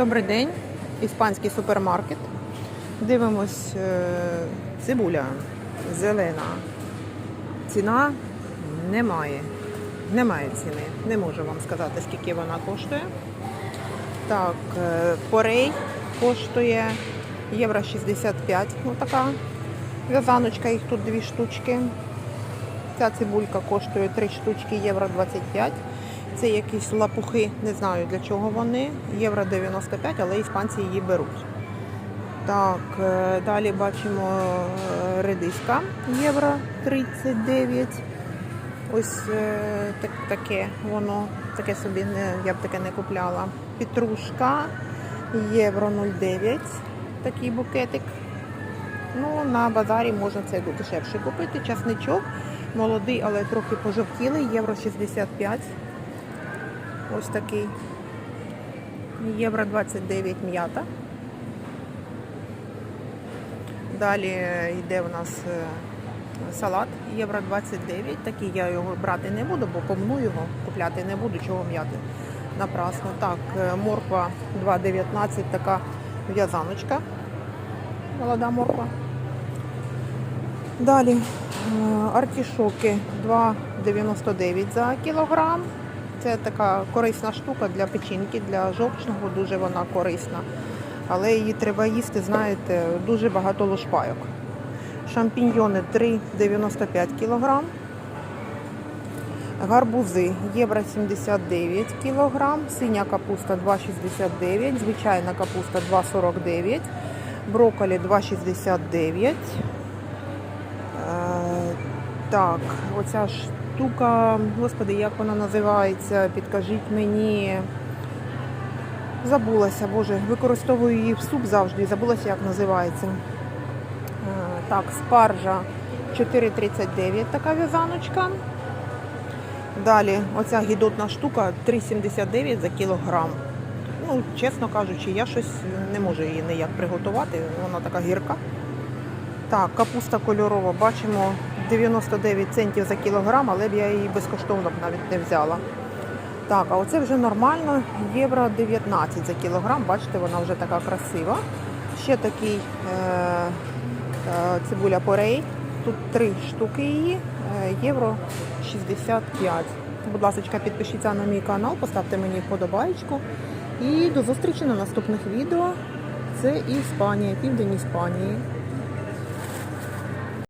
Добрий день, іспанський супермаркет. Дивимось е, цибуля зелена. Ціна немає. Немає ціни. Не можу вам сказати, скільки вона коштує. Так, е, порей коштує євро 65. Ну така в'язаночка, їх тут дві штучки. Ця цибулька коштує 3 штучки євро 25. Це якісь лапухи, не знаю для чого вони. Євро 95, але іспанці її беруть. Так, е, далі бачимо е, редиска євро 39. Ось е, так, таке воно, таке собі не, я б таке не купляла. Петрушка євро 09, такий букетик. Ну, на базарі можна це дешевше купити. Часничок молодий, але трохи пожовтілий, євро 65. Ось такий. Євро 29 м'ята. Далі йде у нас е, салат євро 29. Такий я його брати не буду, бо помну його, купляти не буду, чого м'яти напрасно. Так, е, морква 2,19, така в'язаночка. Молода морква. Далі е, артішоки 2,99 за кілограм. Це така корисна штука для печінки, для жовчного, дуже вона корисна. Але її треба їсти, знаєте, дуже багато лушпайок. Шампіньйони 3,95 кг. Гарбузи євро 79 кг. Синя капуста 2,69, звичайна капуста 2,49, брокколі 2,69. Е, Так, оця штука, господи, як вона називається? Підкажіть мені. Забулася, боже, використовую її в суп завжди, забулася, як називається. Е, Так, спаржа 4,39 така в'язаночка. Далі, оця гідотна штука 3,79 за кілограм. Ну, чесно кажучи, я щось не можу її ніяк приготувати, вона така гірка. Так, капуста кольорова, бачимо 99 центів за кілограм, але б я її безкоштовно б навіть не взяла. Так, а оце вже нормально, євро 19 за кілограм. Бачите, вона вже така красива. Ще такий е, е, цибуля порей. Тут три штуки її, е, євро 65. Будь ласка, підпишіться на мій канал, поставте мені вподобайку. І до зустрічі на наступних відео. Це Іспанія, південь Іспанії.